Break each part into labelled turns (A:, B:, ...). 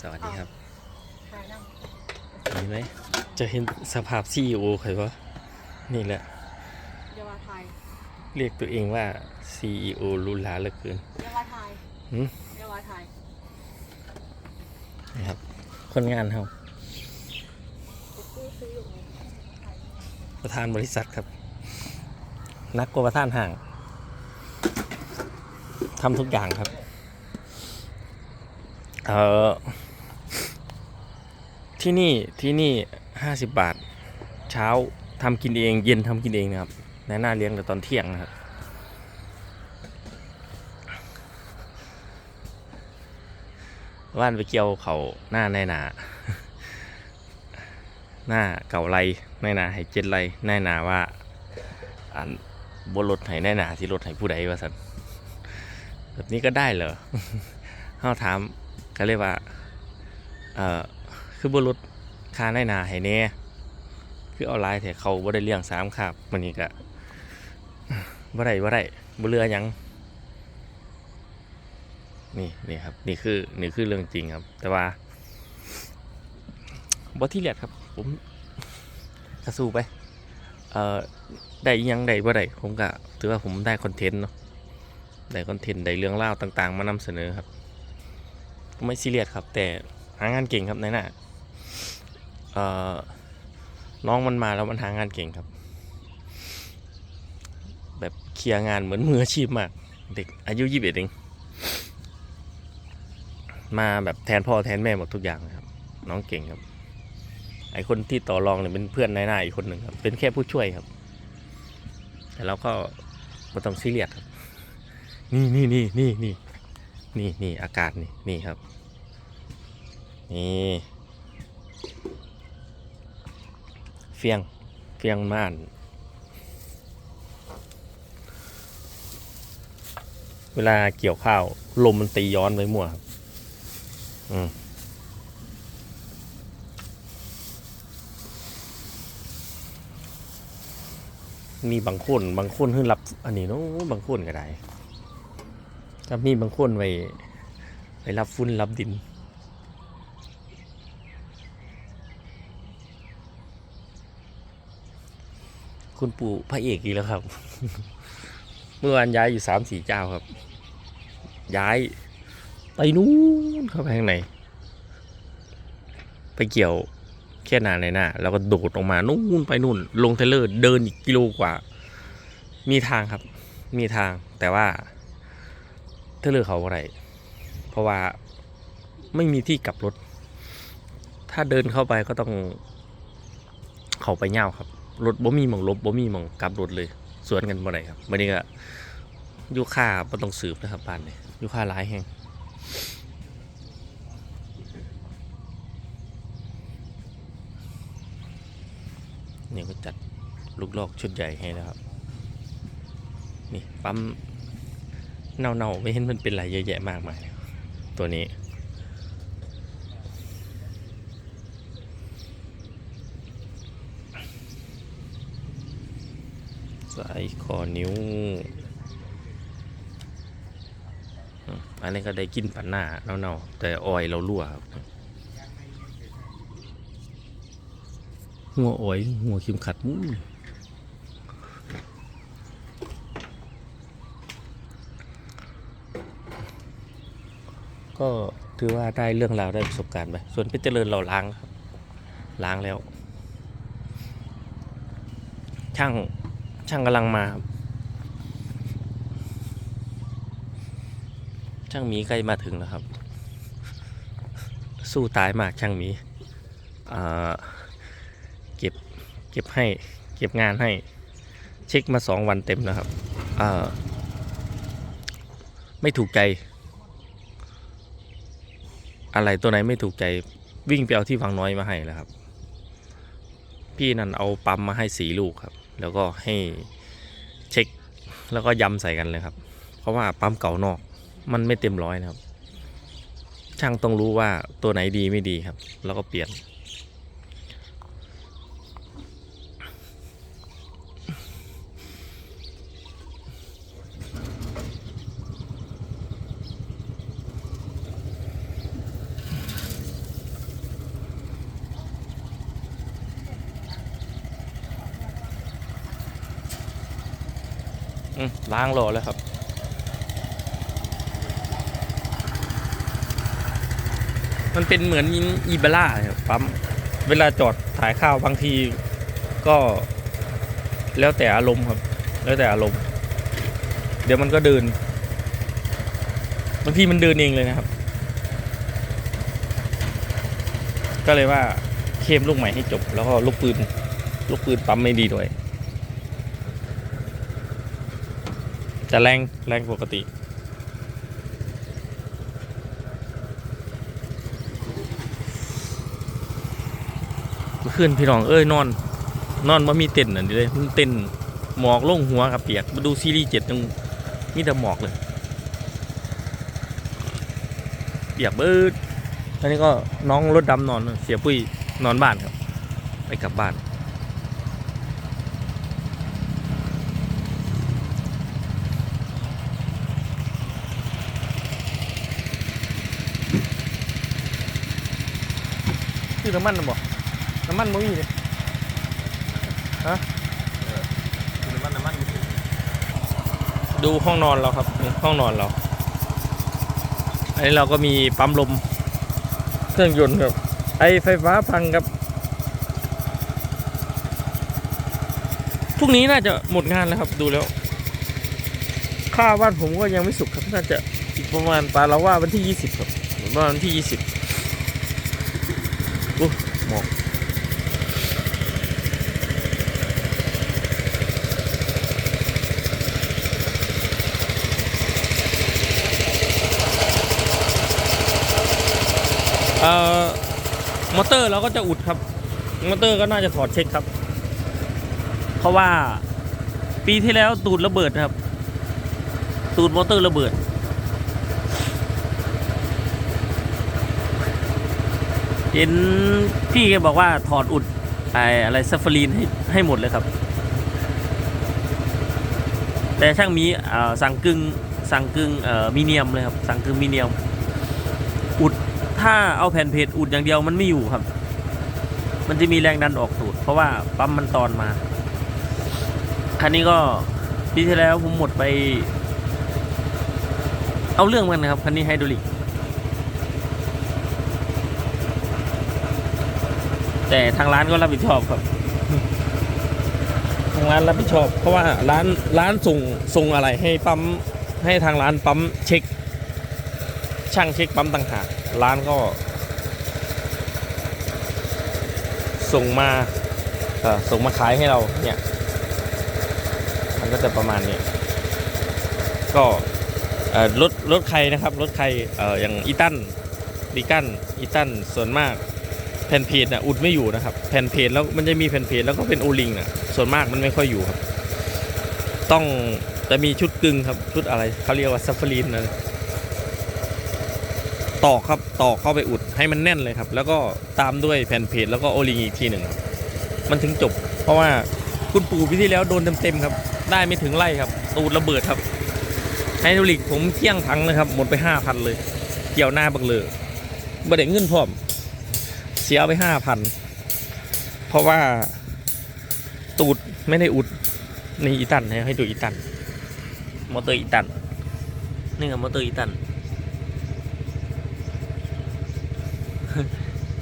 A: สวัสดีครับ
B: ถ่ายน้
A: เห็นไหมจะเห็นสภาพซีอใครวะนี่แหละำ
B: เยาวาไทย
A: เรียกตัวเองว่า CEO ลุลาเหลือเกิน
B: เยาวาไทย
A: หืม
B: เยาวาไทย
A: นะครับ คนงานเขา
B: จะซื้อซื้ออยู่ไง
A: ประธานบริษัทครับ นักกว่าประธานห่างทำทุกอย่างครับ เอ่อ ที่นี่ที่นี่ห้าสิบบาท เช้าทำกินเอง เย็นทำกินเองนะครับในหน้าเลี้ยงแต่ตอนเที่ยงนะครับ ว่านไปเกี่ยวเขาหน้าในหนา หน้าเก่าไรในหนาให้เจ็ดไรในหนาว่าอันบนรถให้ในหนาที่รถให้ผู้ใดว่าสันแบบนี้ก็ได้เหรอเขาถามก็เลยกว่า เอ่อ คือบนรถคาในนาให้แน่คือเอาไลน์แต่เขาบ่ได้เลี้ยงสามขาบมันนี้ก็บ่ได้บ่ได้บ่เรือยังนี่นี่ครับนี่คือนี่คือเรื่องจริงครับ แต่ว่าบ่ที่เลียดครับผมกระสู้ไปเอ่อได้ยังได้บ่ได้ผมก็ถือว่าผมได้คอนเทนต์เนาะได้คอนเทนต์ได้เรื่องเล่าต่าง ๆ มานำเสนอครับ ไม่ซีเรียสครับ แต่หางานเก่งครับในหน้า น้องมันมาแล้วมันหางานเก่งครับ แบบเคลียร์งานเหมือนมืออาชีพมาก เด็กอายุยี่สิบเอ็ดเอง มาแบบแทนพ่อแทนแม่หมดทุกอย่างครับ น้องเก่งครับ ไอคนที่ต่อรองเนี่ยเป็นเพื่อนนายหน้าอีกคนหนึ่งครับ เป็นแค่ผู้ช่วยครับ แต่เราก็ไม่ต้องซีเรียสครับ นี่นี่นี่นี่นี่นี่นี่อากาศนี่นี่ครับ นี่ เฟียง เฟียงม่านเวลาเกี่ยวข้าว ลมมันตีย้อนไว้มั่วครับอืมมีบางคนบางคนเพิ่งรับ อันนี้เนาะบางคนก็ได้ถ้ามีบางคนไว้ไปรับฟุ้นรับดิน คุณปู่พระเอกอีกแล้วครับ เมื่อวานย้ายอยู่สามสี่เจ้าครับ ย้ายไปนู้นเข้าไปข้างในไปเกี่ยวแค่นานในหน้าแล้วก็โดดออกมานู่นไปนู่น ลงเทเลอร์เดินอีกกิโลกว่า มีทางครับ มีทางแต่ว่าเทเลอร์เขาอะไร เพราะว่าไม่มีที่กลับรถ ถ้าเดินเข้าไปก็ต้องเขาไปเง่าครับ รถบ่มีมองลบบ่มีมองกลับรถเลย สวนกันบ่ได้ครับวันนี้ก็อยุค่าบ่ต้องสืบนะครับบ้านนี้อยุค่าหลายแห่งนี่ก็จัดลูกลอกชุดใหญ่ให้แล้วครับ นี่ปั๊มเน่าๆไม่เห็นมันเป็นไรเยอะแยะมากมาย ตัวนี้ สายคอนิ้วอันนี้ก็ได้กินปันหน้าเน่าๆแต่ออยเรารั่วครับหัวอ้อยหัวเข็มขัดอู้ก็ถือว่าได้เรื่องราวได้ประสบการณ์ไป ส่วนเพชรเจริญเราล้างครับ ล้างแล้ว ช่าง ช่างกำลังมาครับช่างหมีใกล้มาถึงแล้วครับ สู้ตายมากช่างหมีอ่าเก็บเก็บให้เก็บงานให้เช็คมาสองวันเต็มแล้วครับอ่าไม่ถูกใจ อะไรตัวไหนไม่ถูกใจวิ่งไปเอาที่วังน้อยมาให้แล้วครับ พี่นั่นเอาปั๊มมาให้สีลูกครับ แล้วก็ให้เช็คแล้วก็ย้ำใส่กันเลยครับ เพราะว่าปั๊มเก่านอกมันไม่เต็มร้อยนะครับ ช่างต้องรู้ว่าตัวไหนดีไม่ดีครับ แล้วก็เปลี่ยน ล้างรอแล้วครับ มันเป็นเหมือนอีเบล่าครับปั๊ม เวลาจอดถ่ายข้าวบางทีก็แล้วแต่อารมณ์ครับ แล้วแต่อารมณ์ เดี๋ยวมันก็เดิน บางทีมันเดินเองเลยนะครับ ก็เลยว่าเข้มลูกใหม่ให้จบ แล้วก็ลูกปืน ลูกปืนปั๊มไม่ดีด้วย แต่แรงแรงปกติเมื่อคืนพี่น้องเอ้ยนอน นอนว่ามีเต็นท์อะดิเลยมันเต็นท์หมอกลงหัวครับเปียกมาดูซีรีส์เจ็ดยังมีแต่หมอกเลยเปียกเบิดอันนี้ก็น้องรถดำนอนเสียปุ้ยนอนบ้านครับ ไปกลับบ้าน คือน้ำมันนะบ่น้ำมันบ่มีเลยฮะน้ำมันน้ำมันดูห้องนอนเราครับนี่ห้องนอนเรา อันนี้เราก็มีปั๊มลม เครื่องยนต์ครับ ไอไฟฟ้าพังครับพรุ่งนี้น่าจะหมดงานแล้วครับ ดูแล้ว ค่าบ้านผมก็ยังไม่สุกครับ น่าจะอีกประมาณปลาเราว่าวันที่ 20 ครับประมาณวันที่ 20อู้ หมอกเอ่อมอเตอร์เราก็จะอุดครับ มอเตอร์ก็น่าจะถอดเช็คครับ เพราะว่าปีที่แล้วตูดระเบิดครับ ตูดมอเตอร์ระเบิด เห็นพี่แกบอกว่าถอดอุดไออะไรซัฟฟารีนให้ให้หมดเลยครับ แต่ช่างมีสั่งกึ่งสั่งกึ่งเอ่อมีเนียมเลยครับ สั่งกึ่งมีเนียม อุดถ้าเอาแผ่นเพจอุดอย่างเดียวมันไม่อยู่ครับ มันจะมีแรงดันออกตูดเพราะว่าปั๊มมันตอนมา คันนี้ก็ปีที่แล้วผมหมดไป เอาเรื่องมันนะครับ คันนี้ไฮดรอลิก แต่ทางร้านก็รับผิดชอบครับ ทางร้านรับผิดชอบ เพราะว่าร้านร้านส่งส่งอะไรให้ปั๊มให้ทางร้านปั๊มเช็ค ช่างเช็คปั๊มต่างหากร้านก็ ส่งมาส่งมาขายให้เราเนี่ย มันก็จะประมาณนี้ ก็รถรถใครนะครับ รถใครอออย่างอีตันดีกันอีตันส่วนมาก แผ่นเพจน่ะอุดไม่อยู่นะครับ แผ่นเพจแล้วมันจะมีแผ่นเพจแล้วก็เป็นโอลิงน่ะส่วนมากมันไม่ค่อยอยู่ครับ ต้องจะมีชุดกึ่งครับ ชุดอะไรเขาเรียกว่าซัฟฟลีนนะตอกครับตอกเข้าไปอุดให้มันแน่นเลยครับ แล้วก็ตามด้วยแผ่นเพจแล้วก็โอลิงอีกทีหนึ่งครับมันถึงจบ เพราะว่าคุณปู่ปีที่แล้วโดนเต็มๆครับ ได้ไม่ถึงไร่ครับตูดระเบิดครับไฮดรอลิกผมเที่ยงพังนะครับ หมดไปห้าพันเลย เกี่ยวหน้าบังเลยบ่ได้เงินพร้อม สียไปห้าพันเพราะว่า ตูดไม่ได้อุดนี่อีตันให้ให้ดูอีตัน มอเตอร์อีตัน นี่กับมอเตอร์อีตัน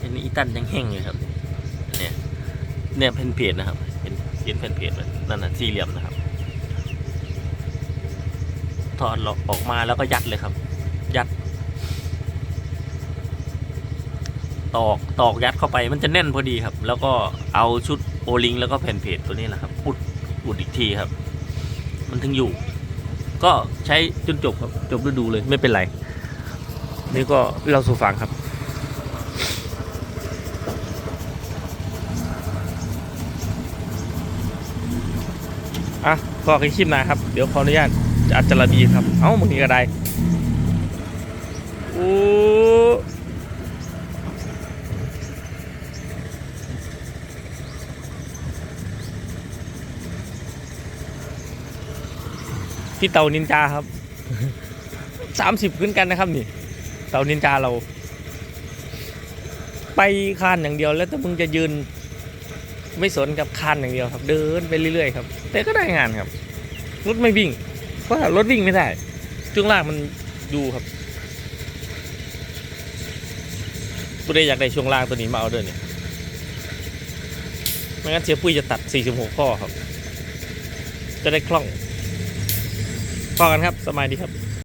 A: อันนี้อีตันยังแห้งอยู่ครับ เนี่ย เนี่ยเพนเพจนะครับเห็นเห็นเพนเพจไหมนั่นน่ะสี่เหลี่ยมนะครับ ถอดออกมาแล้วก็ยัดเลยครับ ยัด ตอกตอกยัดเข้าไปมันจะแน่นพอดีครับ แล้วก็เอาชุดโอลิงแล้วก็แผ่นเพจตัวนี้แหละครับอุดอุดอีกทีครับ มันถึงอยู่ ก็ใช้จนจบครับจบฤดูเลยไม่เป็นไร นี่ก็เราสู่ฟังครับอะก็คลิปหนาครับ เดี๋ยวขออนุญาตอัดจระบีครับ เอ้ามึงนี่ก็ได้โอ้ พี่เต่านินจาครับสามสิบขึ้นกันนะครับนี่ เต่านินจาเรา ไปคานอย่างเดียวแล้วแต่มึงจะยืน ไม่สนกับคานอย่างเดียวครับ เดินไปเรื่อยๆครับ แต่ก็ได้งานครับรถไม่วิ่ง เพราะรถวิ่งไม่ได้ช่วงล่างมันดูครับตัวได้อยากได้ช่วงล่างตัวนี้มาเอาด้วยเนี่ยไม่งั้นเสียปุ้ยจะตัด 46 ข้อครับ จะได้คล่อง พอกันครับสบายดีครับ